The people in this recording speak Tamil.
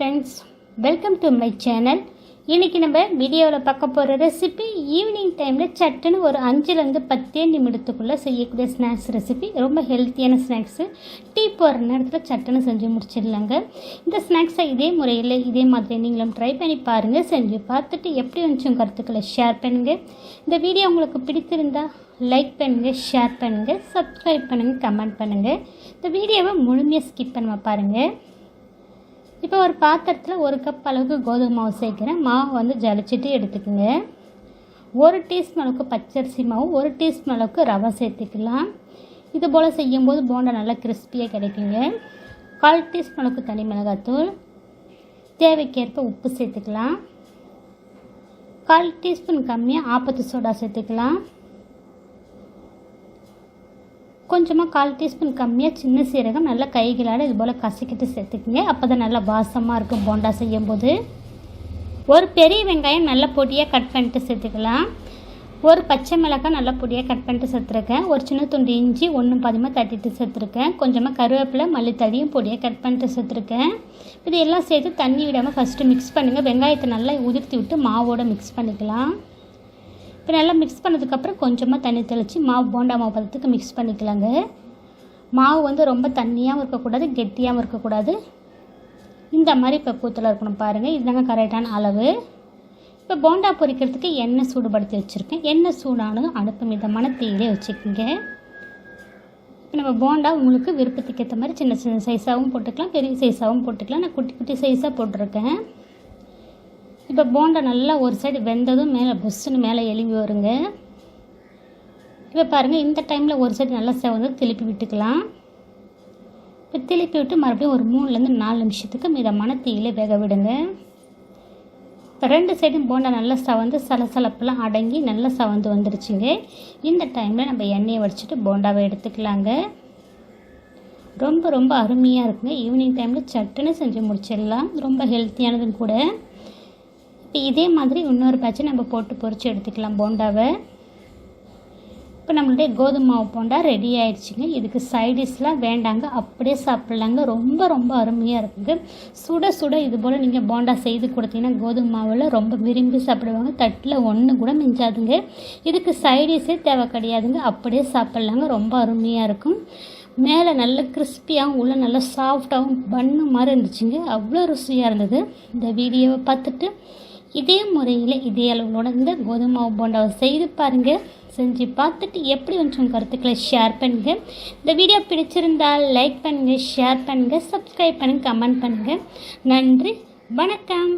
Friends welcome to my channel இன்றைக்கி நம்ம வீடியோவில் பார்க்க போகிற ரெசிபி ஈவினிங் டைமில் சட்டுன்னு ஒரு அஞ்சுலேருந்து பத்தே நிமிடத்துக்குள்ளே செய்யக்கூடிய ஸ்நாக்ஸ் ரெசிபி ரொம்ப ஹெல்த்தியான ஸ்நாக்ஸு டீ போகிற நேரத்தில் சட்டுன்னு செஞ்சு முடிச்சிடலாங்க. இந்த ஸ்நாக்ஸை இதே முறையில் இதே மாதிரி நீங்களும் ட்ரை பண்ணி பாருங்கள் செஞ்சு பார்த்துட்டு எப்படி வந்துச்சும் கருத்துக்களை ஷேர் பண்ணுங்கள் இந்த வீடியோ உங்களுக்கு பிடித்திருந்தா லைக் பண்ணுங்கள் ஷேர் பண்ணுங்கள் சப்ஸ்கிரைப் பண்ணுங்கள் கமெண்ட் பண்ணுங்கள் இந்த வீடியோவை முழுமையாக ஸ்கிப் பண்ணாமல் பாருங்கள் இப்போ ஒரு பாத்திரத்தில் ஒரு கப் அளவுக்கு கோதுமை மாவு சேர்க்குறேன். மாவு வந்து ஜலிச்சிட்டு எடுத்துக்கோங்க. ஒரு டீஸ்பூன் அளவுக்கு பச்சரிசி மாவு ஒரு டீஸ்பூன் அளவுக்கு ரவை சேர்த்துக்கலாம். இது போல் செய்யும்போது போண்டா நல்லா கிறிஸ்பியாக கிடைக்குங்க. கால் டீஸ்பூன் அளவுக்கு தனி மிளகாத்தூள். தேவைக்கேற்ப உப்பு சேர்த்துக்கலாம். கால் டீஸ்பூன் கம்மியாக ஆப்பத்து சோடா சேர்த்துக்கலாம். கொஞ்சமாக கால் டீஸ்பூன் கம்மியாக சின்ன சீரகம் நல்லா கைகளால் இது போல் கசக்கிட்டு சேர்த்துக்குங்க. அப்போ தான் நல்லா வாசமாக இருக்கும் போண்டா செய்யும் போது ஒரு பெரிய வெங்காயம் நல்லா பொடியாக கட் பண்ணிட்டு சேர்த்துக்கலாம். ஒரு பச்சை மிளகாய் நல்லா பொடியாக கட் பண்ணிட்டு சேர்த்துருக்கேன். ஒரு சின்ன துண்டு இஞ்சி ஒன்றும் பாதிமாக தட்டிட்டு சேர்த்துருக்கேன். கொஞ்சமாக கருவேப்பிலை மல்லித்தடியும் பொடியாக கட் பண்ணிட்டு சேர்த்துருக்கேன். இது எல்லாம் சேர்த்து தண்ணி விடாமல் ஃபஸ்ட்டு மிக்ஸ் பண்ணுங்கள் வெங்காயத்தை நல்லா உதிர்த்தி விட்டு மாவோடு மிக்ஸ் பண்ணிக்கலாம். இப்போ நல்லா மிக்ஸ் பண்ணதுக்கப்புறம் கொஞ்சமாக தண்ணி தெளித்து மாவு போண்டா மாவு பதத்துக்கு மிக்ஸ் பண்ணிக்கலாங்க. மாவு வந்து ரொம்ப தண்ணியாகவும் இருக்கக்கூடாது கெட்டியாகவும் இருக்கக்கூடாது. இந்த மாதிரி இப்போ கூத்தில் இருக்கணும் பாருங்கள் இதுதாங்க கரெக்டான அளவு. இப்போ போண்டா பொரிக்கிறதுக்கு எண்ணெய் சூடுபடுத்தி வச்சுருக்கேன். எண்ணெய் சூடானதும் அடுப்பு மிதமான தீயிலே வச்சுக்கோங்க. இப்போ நம்ம போண்டா உங்களுக்கு விருப்பத்துக்கு ஏற்ற மாதிரி சின்ன சின்ன சைஸாகவும் போட்டுக்கலாம் பெரிய சைஸாகவும் போட்டுக்கலாம். நான் குட்டி குட்டி சைஸாக போட்டிருக்கேன். இப்போ போண்டா நல்லா ஒரு சைடு வெந்ததும் மேலே புஷ்ஷுன்னு மேலே எழும்பி வருங்க. இப்போ பாருங்கள் இந்த டைமில் ஒரு சைடு நல்லா செவந்து திருப்பி விட்டுக்கலாம். இப்போ திருப்பி விட்டு மறுபடியும் ஒரு மூணுலேருந்து நாலு நிமிஷத்துக்கு மிதமான தீயிலே வேக விடுங்க. இப்போ ரெண்டு சைடும் போண்டா நல்லா சவந்து சலசலப்பெல்லாம் அடங்கி நல்லா சவந்து வந்துருச்சுங்க. இந்த டைமில் நம்ம எண்ணெயை வடிச்சிட்டு போண்டாவை எடுத்துக்கலாங்க. ரொம்ப ரொம்ப அருமையாக இருக்குங்க. ஈவினிங் டைமில் சட்டுன்னு செஞ்சு முடிச்சிடலாம். ரொம்ப ஹெல்த்தியானதும் கூட. இப்போ இதே மாதிரி இன்னொரு பேட்சை நம்ம போட்டு பொறிச்சு எடுத்துக்கலாம் போண்டாவை. இப்போ நம்மளுடைய கோதுமை மாவு போண்டா ரெடி ஆயிடுச்சுங்க. இதுக்கு சைடிஷ்லாம் வேண்டாங்க. அப்படியே சாப்பிட்லாங்க. ரொம்ப ரொம்ப அருமையாக இருக்குங்க சுட சுட இது போல் நீங்கள் போண்டா செய்து கொடுத்தீங்கன்னா கோதுமை மாவில் ரொம்ப விரும்பி சாப்பிடுவாங்க. தட்டில் ஒன்று கூட மிஞ்சாதுங்க. இதுக்கு சைடிஷே தேவை கிடையாதுங்க. அப்படியே சாப்பிட்லாங்க. ரொம்ப அருமையாக இருக்கும். மேலே நல்ல கிறிஸ்பியாகவும் உள்ளே நல்லா சாஃப்டாகவும் பண்ணு மாதிரி இருந்துச்சுங்க. அவ்வளோ ருசியாக இருந்தது. இந்த வீடியோவை பார்த்துட்டு இதே முறையில் இதே அளவு இந்த கோதுமை மாவு போண்டாவை செய்து பாருங்கள் செஞ்சு பார்த்துட்டு எப்படி வந்து உங்கள் கருத்துக்களை ஷேர் பண்ணுங்கள் இந்த வீடியோ பிடிச்சிருந்தால் லைக் பண்ணுங்கள் ஷேர் பண்ணுங்கள் சப்ஸ்கிரைப் பண்ணுங்கள் கமெண்ட் பண்ணுங்கள் நன்றி வணக்கம்.